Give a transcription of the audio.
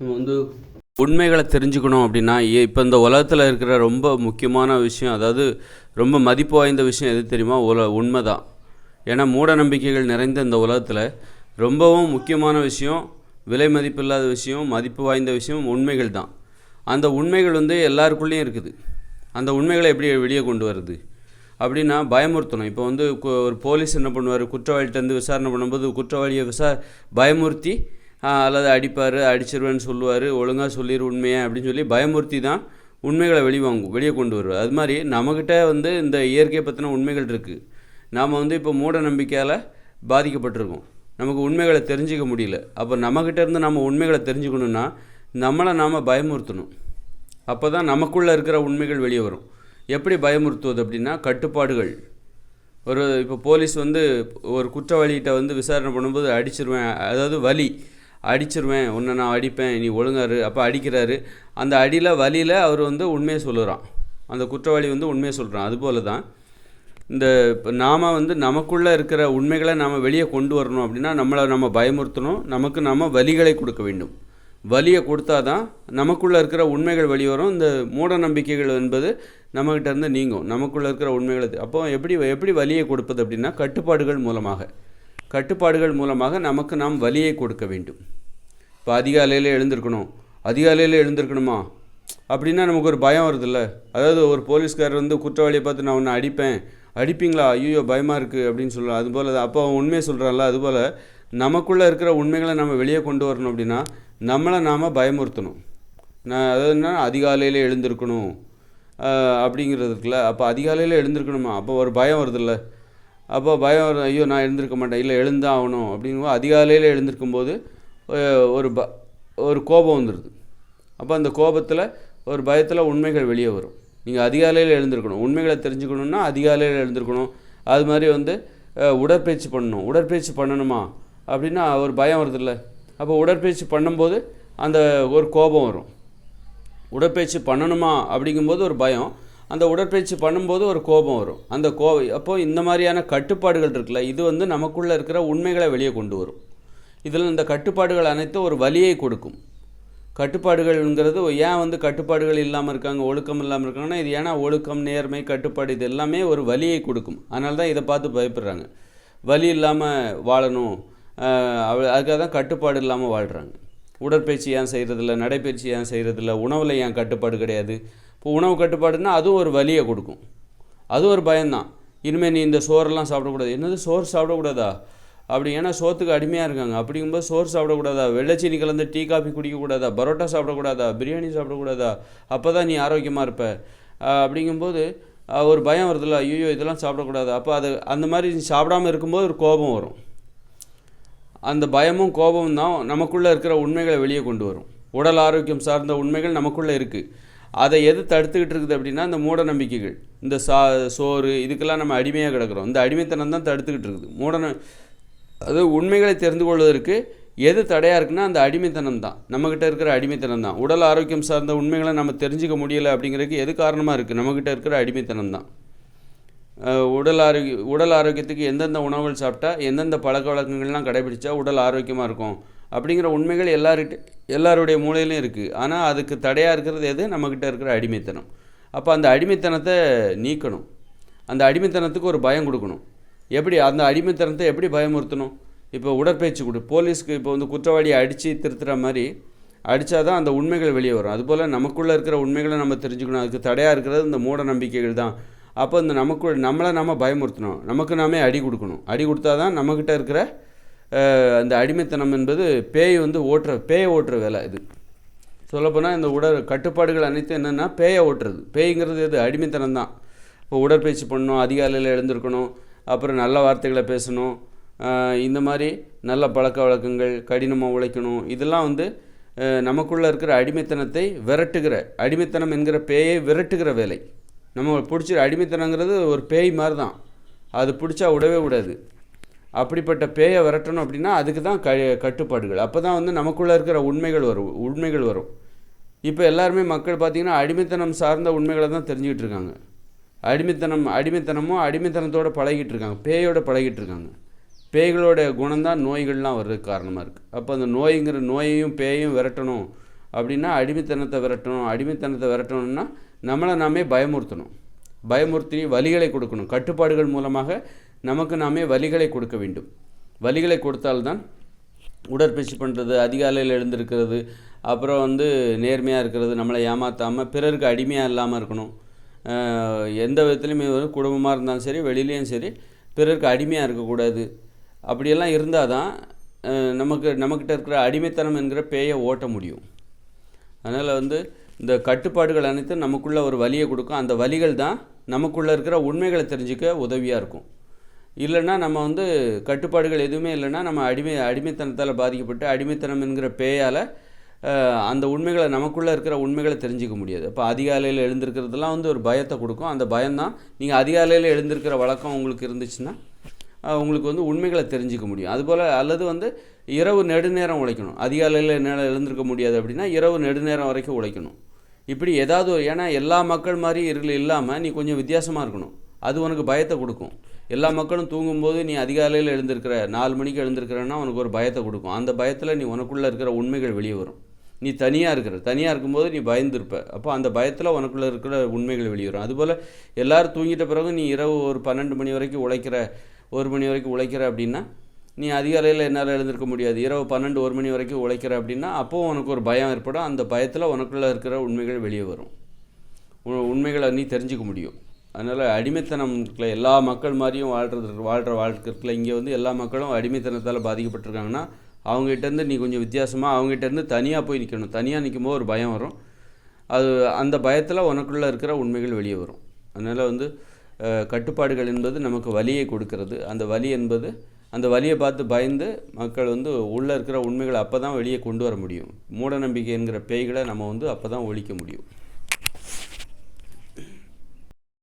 நம்ம வந்து உண்மைகளை தெரிஞ்சுக்கணும் அப்படின்னா இப்போ இந்த உலகத்தில் இருக்கிற ரொம்ப முக்கியமான விஷயம் அதாவது ரொம்ப மதிப்பு வாய்ந்த விஷயம் எது தெரியுமா? உல உண்மை தான் ஏன்னா மூட நம்பிக்கைகள் நிறைந்த இந்த உலகத்தில் ரொம்பவும் முக்கியமான விஷயம் விலை மதிப்பு இல்லாத விஷயம் மதிப்பு வாய்ந்த விஷயம் உண்மைகள் தான். அந்த உண்மைகள் வந்து எல்லாருக்குள்ளேயும் இருக்குது. அந்த உண்மைகளை எப்படி வெளியே கொண்டு வருது? அப்படின்னா பயமுறுத்தணும். இப்போ வந்து ஒரு போலீஸ் என்ன பண்ணுவார்? குற்றவாளிகிட்ட வந்து விசாரணை பண்ணும்போது குற்றவாளியை விசா பயமுறுத்தி அல்லது அடிப்பார் அடிச்சிருவேன்னு சொல்லுவார் ஒழுங்காக சொல்லிடு உண்மையை அப்படின்னு சொல்லி பயமுறுத்தி தான் உண்மைகளை வெளிவாங்கும் வெளியே கொண்டு வருவார். அது மாதிரி நம்மக்கிட்ட வந்து இந்த இயற்கையை பற்றின உண்மைகள் இருக்குது நாம் வந்து இப்போ மூட நம்பிக்கையால் பாதிக்கப்பட்டிருக்கோம். நமக்கு உண்மைகளை தெரிஞ்சிக்க முடியல. அப்போ நம்மக்கிட்ட இருந்து நம்ம உண்மைகளை தெரிஞ்சுக்கணுன்னா நம்மளை நாம் பயமுறுத்தணும். அப்போ தான் நமக்குள்ளே இருக்கிற உண்மைகள் வெளியே வரும். எப்படி பயமுறுத்துவது அப்படின்னா கட்டுப்பாடுகள். ஒரு இப்போ போலீஸ் வந்து ஒரு குற்றவாளிகிட்ட வந்து விசாரணை பண்ணும்போது அடிச்சிருவேன் அதாவது வலி அடிச்சிருவேன் உன்னை நான் அடிப்பேன் நீ ஒழுங்காரு. அப்போ அடிக்கிறாரு. அந்த அடியில் வலியில் அவர் வந்து உண்மையை சொல்லுறான். அந்த குற்றவாளி வந்து உண்மையை சொல்கிறான் அதுபோல தான் இந்த இப்போ நாம் வந்து நமக்குள்ளே இருக்கிற உண்மைகளை நாம் வெளியே கொண்டு வரணும் அப்படின்னா நம்மளை நம்ம பயமுறுத்தணும். நமக்கு நம்ம வலிகளை கொடுக்க வேண்டும். வலியை கொடுத்தா தான் நமக்குள்ளே இருக்கிற உண்மைகள் வெளியே வரும் இந்த மூட நம்பிக்கைகள் என்பது நம்மகிட்ட இருந்து நீங்கும். நமக்குள்ளே இருக்கிற உண்மைகளை அப்போ எப்படி எப்படி வலியை கொடுப்பது அப்படின்னா கட்டுப்பாடுகள் மூலமாக. கட்டுப்பாடுகள் மூலமாக நமக்கு நாம் வலியை கொடுக்க வேண்டும். இப்போ அதிகாலையில் எழுந்திருக்கணும். அதிகாலையில் எழுந்திருக்கணுமா? அப்படின்னா நமக்கு ஒரு பயம் வருதுல்ல. அதாவது ஒரு போலீஸ்காரர் வந்து குற்றவாளியை பார்த்து நான் உன்னை அடிப்பேன். அடிப்பீங்களா? ஐயோ பயமாக இருக்குது அப்படின்னு சொல்லலாம் அதுபோல் தான். அப்போ அவன் உண்மையை சொல்கிறான்ல அதுபோல் நமக்குள்ளே இருக்கிற உண்மைகளை நம்ம வெளியே கொண்டு வரணும் அப்படின்னா நம்மளை நாம் பயமுறுத்தணும். நான் அதாவது என்ன அதிகாலையில் எழுந்திருக்கணும். ஆஹ் அப்படிங்கிறது இருக்குல்ல. அப்போ அதிகாலையில் எழுந்திருக்கணுமா? அப்போ ஒரு பயம் வருதுல்ல. அப்போ பயம் வரும் ஐயோ நான் எழுந்திருக்க மாட்டேன். இல்லை எழுந்தான் ஆகணும். அப்படிங்கும்போது அதிகாலையில் எழுந்திருக்கும்போது ஒரு ப ஒரு கோபம் வந்துடுது அப்போ அந்த கோபத்தில் ஒரு பயத்தில் உண்மைகள் வெளியே வரும். நீங்கள் அதிகாலையில் எழுந்திருக்கணும். உண்மைகளை தெரிஞ்சுக்கணுன்னா அதிகாலையில் எழுந்திருக்கணும். அது மாதிரி வந்து உடற்பயிற்சி பண்ணணும். உடற்பயிற்சி பண்ணணுமா? அப்படின்னா ஒரு பயம் வருதுல்ல. அப்போ உடற்பயிற்சி பண்ணும்போது அந்த ஒரு கோபம் வரும். உடற்பயிற்சி பண்ணணுமா அப்படிங்கும்போது ஒரு பயம். அந்த உடற்பயிற்சி பண்ணும்போது ஒரு கோபம் வரும். அந்த கோ அப்போது இந்த மாதிரியான கட்டுப்பாடுகள் இருக்குல்ல இது வந்து நமக்குள்ளே இருக்கிற உண்மைகளை வெளியே கொண்டு வரும். இதில் இந்த கட்டுப்பாடுகள் அனைத்தும் ஒரு வலியை கொடுக்கும். கட்டுப்பாடுகள்ங்கிறது ஏன் வந்து கட்டுப்பாடுகள் இல்லாமல் இருக்காங்க ஒழுக்கம் இல்லாமல் இருக்காங்கன்னா இது ஏன்னா ஒழுக்கம் நேர்மை கட்டுப்பாடு இது எல்லாமே ஒரு வலியை கொடுக்கும். அதனால தான் இதை பார்த்து பயப்படுறாங்க. வலி இல்லாமல் வாழணும். அவ- அதுக்காக தான் கட்டுப்பாடு இல்லாமல் வாழ்கிறாங்க உடற்பயிற்சி ஏன் செய்கிறதில்ல நடைப்பயிற்சி ஏன் செய்கிறதில்ல உணவில் ஏன் கட்டுப்பாடு கிடையாது? இப்போ உணவு கட்டுப்பாடுன்னா அதுவும் ஒரு வலியை கொடுக்கும். அது ஒரு பயம்தான். இனிமேல் நீ இந்த சோறெல்லாம் சாப்பிடக்கூடாது. என்னது சோறு சாப்பிடக்கூடாதா? அப்படி ஏன்னா சோத்துக்கு அடிமையாக இருக்காங்க. அப்படிங்கும்போது சோறு சாப்பிடக்கூடாதா? வெள்ளைச்சீனி கலந்து டீ காஃபி குடிக்கக்கூடாதா? பரோட்டா சாப்பிடக்கூடாதா? பிரியாணி சாப்பிடக்கூடாதா? அப்போ தான் நீ ஆரோக்கியமாக இருப்ப. அப்படிங்கும்போது ஒரு பயம் வருதுல்ல. ஐயோ இதெல்லாம் சாப்பிடக்கூடாது. அப்போ அது அந்த மாதிரி நீ சாப்பிடாம இருக்கும்போது ஒரு கோபம் வரும். அந்த பயமும் கோபமும் தான் நமக்குள்ளே இருக்கிற உண்மைகளை வெளியே கொண்டு வரும். உடல் ஆரோக்கியம் சார்ந்த உண்மைகள் நமக்குள்ளே இருக்குது அதை எது தடுத்துக்கிட்டு இருக்குது அப்படின்னா இந்த மூட நம்பிக்கைகள். இந்த சா சோறு இதுக்கெல்லாம் நம்ம அடிமையாக கிடக்கிறோம். இந்த அடிமைத்தனம் தான் தடுத்துக்கிட்டு இருக்குது. மூட அது உண்மைகளை தெரிந்து கொள்வதற்கு எது தடையாக இருக்குன்னா அந்த அடிமைத்தனம் தான். நம்மக்கிட்ட இருக்கிற அடிமைத்தனம் தான். உடல் ஆரோக்கியம் சார்ந்த உண்மைகளை நம்ம தெரிஞ்சுக்க முடியலை அப்படிங்கிறதுக்கு எது காரணமாக இருக்குது நம்மக்கிட்ட இருக்கிற அடிமைத்தனம் தான். உடல் ஆரோக்கிய உடல் ஆரோக்கியத்துக்கு எந்தெந்த உணவுகள் சாப்பிட்டா எந்தெந்த பழக்க வழக்கங்கள்லாம் கடைபிடிச்சா உடல் ஆரோக்கியமாக இருக்கும்? அப்படிங்கிற உண்மைகள் எல்லார்கிட்ட எல்லாருடைய மூளையிலையும் இருக்குது ஆனால் அதுக்கு தடையாக இருக்கிறது எது? நம்மக்கிட்ட இருக்கிற அடிமைத்தனம். அப்போ அந்த அடிமைத்தனத்தை நீக்கணும். அந்த அடிமைத்தனத்துக்கு ஒரு பயம் கொடுக்கணும். எப்படி அந்த அடிமைத்தனத்தை எப்படி பயமுறுத்தணும்? இப்போ உடற்பயிற்சி கொடு. போலீஸ்க்கு இப்போ வந்து குற்றவாளியை அடித்து திருத்துற மாதிரி அடித்தா தான் அந்த உண்மைகள் வெளியே வரும். அதுபோல் நமக்குள்ளே இருக்கிற உண்மைகளை நம்ம தெரிஞ்சுக்கணும். அதுக்கு தடையாக இருக்கிறது இந்த மூட நம்பிக்கைகள் தான். அப்போ இந்த நமக்குள் நம்மளை நம்ம பயமுறுத்தணும். நமக்கு நாமே அடி கொடுக்கணும். அடி கொடுத்தா தான் நம்மக்கிட்ட இருக்கிற அந்த அடிமைத்தனம் என்பது பேய் வந்து ஓட்டுற பேயை ஓட்டுற வேலை இது. சொல்லப்போனால் இந்த உடல் கட்டுப்பாடுகள் அனைத்தும் என்னென்னா பேயை ஓட்டுறது. பேய்ங்கிறது எது? அடிமைத்தனம் தான் இப்போ உடற்பயிற்சி பண்ணணும். அதிகாலையில் எழுந்திருக்கணும். அப்புறம் நல்ல வார்த்தைகளை பேசணும். இந்த மாதிரி நல்ல பழக்க வழக்கங்கள் கடினமாக உழைக்கணும். இதெல்லாம் வந்து நமக்குள்ளே இருக்கிற அடிமைத்தனத்தை விரட்டுகிற அடிமைத்தனம் என்கிற பேயை விரட்டுகிற வேலை. நம்ம பிடிச்ச அடிமைத்தனங்கிறது ஒரு பேய் மாதிரி தான் அது பிடிச்சா விடவே விடாது. அப்படிப்பட்ட பேயை விரட்டணும் அப்படின்னா அதுக்கு தான் க கட்டுப்பாடுகள். அப்போ தான் வந்து நமக்குள்ளே இருக்கிற உண்மைகள் வரும் உண்மைகள் வரும். இப்போ எல்லாருமே மக்கள் பார்த்திங்கன்னா அடிமைத்தனம் சார்ந்த உண்மைகளை தான் தெரிஞ்சுக்கிட்டு இருக்காங்க. அடிமைத்தனம் அடிமைத்தனமும் அடிமைத்தனத்தோடு பழகிட்டு இருக்காங்க. பேயோடு பழகிட்டு இருக்காங்க. பேய்களோட குணம்தான் நோய்கள்லாம் வர்றதுக்கு காரணமாக இருக்குது அப்போ அந்த நோய்ங்கிற நோயையும் பேயையும் விரட்டணும் அப்படின்னா அடிமைத்தனத்தை விரட்டணும் அடிமைத்தனத்தை விரட்டணும்னா நம்மளை நாமே பயமுறுத்தணும். பயமுறுத்தி வலிகளை கொடுக்கணும். கட்டுப்பாடுகள் மூலமாக நமக்கு நாமே வலிகளை கொடுக்க வேண்டும். வலிகளை கொடுத்தால்தான் உடற்பயிற்சி பண்ணுறது அதிகாலையில் எழுந்திருக்கிறது அப்புறம் வந்து நேர்மையாக இருக்கிறது நம்மளை ஏமாற்றாமல் பிறருக்கு அடிமையாக இல்லாமல் இருக்கணும். எந்த விதத்துலையுமே வந்து குடும்பமாக இருந்தாலும் சரி வெளியிலையும் சரி பிறருக்கு அடிமையாக இருக்கக்கூடாது. அப்படியெல்லாம் இருந்தால் தான் நமக்கு நம்மக்கிட்ட இருக்கிற அடிமைத்தனம் என்கிற பேயை ஓட்ட முடியும். அதனால் வந்து இந்த கட்டுப்பாடுகள் அனைத்தும் நமக்குள்ளே ஒரு வலியை கொடுக்கும். அந்த வலிகள் தான் நமக்குள்ளே இருக்கிற உண்மைகளை தெரிஞ்சுக்க உதவியாக இருக்கும். இல்லைன்னா நம்ம வந்து கட்டுப்பாடுகள் எதுவுமே இல்லைன்னா நம்ம அடிமை அடிமைத்தனத்தால் பாதிக்கப்பட்டு அடிமைத்தனம் என்கிற பேயால் அந்த உண்மைகளை நமக்குள்ளே இருக்கிற உண்மைகளை தெரிஞ்சுக்க முடியாது. அப்போ அதிகாலையில் எழுந்திருக்கிறதுலாம் வந்து ஒரு பயத்தை கொடுக்கும். அந்த பயம்தான் நீங்கள் அதிகாலையில் எழுந்திருக்கிற வழக்கம் உங்களுக்கு இருந்துச்சுன்னா உங்களுக்கு வந்து உண்மைகளை தெரிஞ்சுக்க முடியும். அதுபோல் அல்லது வந்து இரவு நெடுநேரம் உழைக்கணும். அதிகாலையில் என்னால் எழுந்திருக்க முடியாது அப்படின்னா இரவு நெடுநேரம் வரைக்கும் உழைக்கணும். இப்படி ஏதாவது ஒரு ஏன்னா எல்லா மக்கள் மாதிரி இருள் இல்லாமல் நீ கொஞ்சம் வித்தியாசமாக இருக்கணும். அது உனக்கு பயத்தை கொடுக்கும். எல்லா மக்களும் தூங்கும்போது நீ அதிகாலையில் எழுந்திருக்கிற நாலு மணிக்கு எழுந்திருக்கிறன்னா உனக்கு ஒரு பயத்தை கொடுக்கும். அந்த பயத்தில் நீ உனக்குள்ளே இருக்கிற உண்மைகள் வெளியே வரும். நீ தனியாக இருக்கிற தனியாக இருக்கும்போது நீ பயந்துருப்ப. அப்போ அந்த பயத்தில் உனக்குள்ளே இருக்கிற உண்மைகள் வெளியே வரும் அதுபோல் எல்லோரும் தூங்கிட்ட பிறகு நீ இரவு ஒரு பன்னெண்டு மணி வரைக்கும் உழைக்கிற ஒரு மணி வரைக்கும் உழைக்கிற அப்படின்னா நீ அதிகாலையில் என்னால் எழுந்திருக்க முடியாது. இரவு பன்னெண்டு ஒரு மணி வரைக்கும் உழைக்கிற அப்படின்னா அப்போது உனக்கு ஒரு பயம் ஏற்படும். அந்த பயத்தில் உனக்குள்ளே இருக்கிற உண்மைகள் வெளியே வரும். உ- உண்மைகளை நீ தெரிஞ்சுக்க முடியும். அதனால் அடிமைத்தனம் எல்லா மக்கள் மாதிரியும் வாழ்கிறது வாழ்கிற வாழ்க்கை இங்கே வந்து எல்லா மக்களும் அடிமைத்தனத்தால் பாதிக்கப்பட்டிருக்காங்கன்னா அவங்ககிட்டேருந்து நீ கொஞ்சம் வித்தியாசமாக அவங்ககிட்டேருந்து தனியாக போய் நிற்கணும் தனியாக நிற்கும் போது ஒரு பயம் வரும். அது அந்த பயத்தில் உனக்குள்ளே இருக்கிற உண்மைகள் வெளியே வரும். அதனால் வந்து கட்டுப்பாடுகள் என்பது நமக்கு வலியை கொடுக்கறது. அந்த வலி என்பது அந்த வலியை பார்த்து பயந்து மக்கள் வந்து உள்ளே இருக்கிற உண்மைகளை அப்போ தான் வெளியே கொண்டு வர முடியும். மூடநம்பிக்கை என்கிற பேய்களை நம்ம வந்து அப்போ தான் ஒழிக்க முடியும்.